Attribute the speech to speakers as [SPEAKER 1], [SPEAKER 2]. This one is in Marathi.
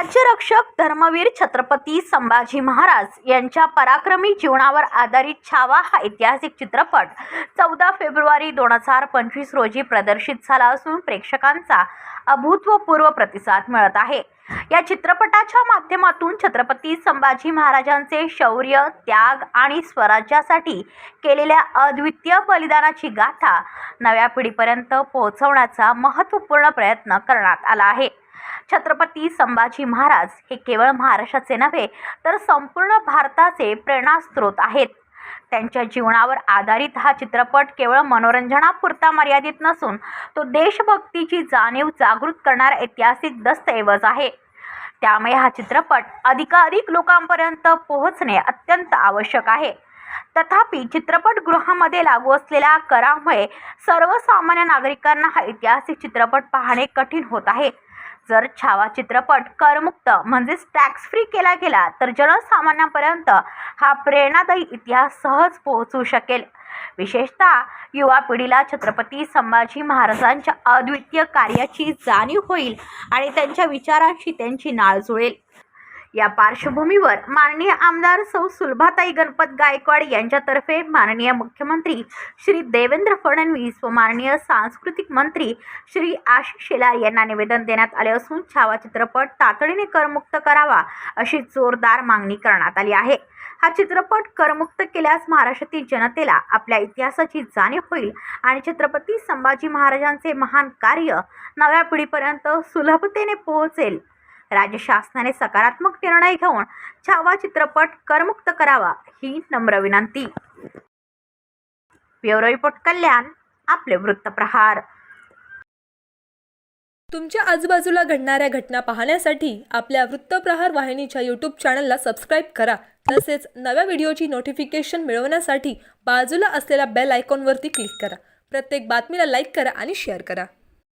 [SPEAKER 1] राज्यरक्षक धर्मवीर छत्रपती संभाजी महाराज यांच्या पराक्रमी जीवनावर आधारित छावा हा ऐतिहासिक चित्रपट. चौदा फेब्रुवारी दोन हजार पंचवीस रोजी प्रदर्शित झाला असून प्रेक्षकांचा अभूतपूर्व प्रतिसाद मिळत आहे. या चित्रपटाच्या माध्यमातून छत्रपती संभाजी महाराजांचे शौर्य त्याग आणि स्वराज्यासाठी केलेल्या अद्वितीय बलिदानाची गाथा नव्या पिढीपर्यंत पोहोचवण्याचा महत्त्वपूर्ण प्रयत्न करण्यात आला आहे. छत्रपती संभाजी महाराज हे केवळ महाराष्ट्राचे नव्हे तर संपूर्ण भारताचे प्रेरणास्त्रोत आहेत. त्यांच्या जीवनावर आधारित हा चित्रपट केवळ मनोरंजनापुरता मर्यादित नसून तो देशभक्तीची जाणीव जागृत करणारा ऐतिहासिक दस्तऐवज आहे. त्यामुळे हा चित्रपट अधिकाधिक लोकांपर्यंत पोहोचणे अत्यंत आवश्यक आहे. तथापि चित्रपटगृहामध्ये लागू असलेल्या करामुळे सर्वसामान्य नागरिकांना हा ऐतिहासिक चित्रपट पाहणे कठीण होत आहे. जर छावा चित्रपट करमुक्त म्हणजेच टॅक्स फ्री केला गेला तर जनसामान्यांपर्यंत हा प्रेरणादायी इतिहास सहज पोहोचू शकेल. विशेषतः युवा पिढीला छत्रपती संभाजी महाराजांच्या अद्वितीय कार्याची जाणीव होईल आणि त्यांच्या विचारांशी त्यांची नाळ जुळेल. या पार्श्वभूमीवर माननीय आमदार सौ सुलभाताई गणपत गायकवाड यांच्यातर्फे माननीय मुख्यमंत्री श्री देवेंद्र फडणवीस व माननीय सांस्कृतिक मंत्री श्री आशिष शेलार यांना निवेदन देण्यात आले असून छावा चित्रपट तातडीने करमुक्त करावा अशी जोरदार मागणी करण्यात आली आहे. हा चित्रपट करमुक्त केल्यास महाराष्ट्रातील जनतेला आपल्या इतिहासाची जाणीव होईल आणि छत्रपती संभाजी महाराजांचे महान कार्य नव्या पिढीपर्यंत सुलभतेने पोहोचेल. राज्य शासनाने सकारात्मक निर्णय घेऊन छावा चित्रपट करमुक्त करावा ही नम्र विनंती. ब्युरो रिपोर्ट कल्याण आपले वृत्तप्रहार
[SPEAKER 2] तुमच्या आजूबाजूला घडणाऱ्या घटना पाहण्यासाठी आपल्या वृत्तप्रहार वाहिनीच्या यूट्यूब चॅनलला सबस्क्राईब करा. तसेच नव्या व्हिडिओची नोटिफिकेशन मिळवण्यासाठी बाजूला असलेल्या बेल आयकॉनवरती क्लिक करा. प्रत्येक बातमीला लाईक करा आणि शेअर करा.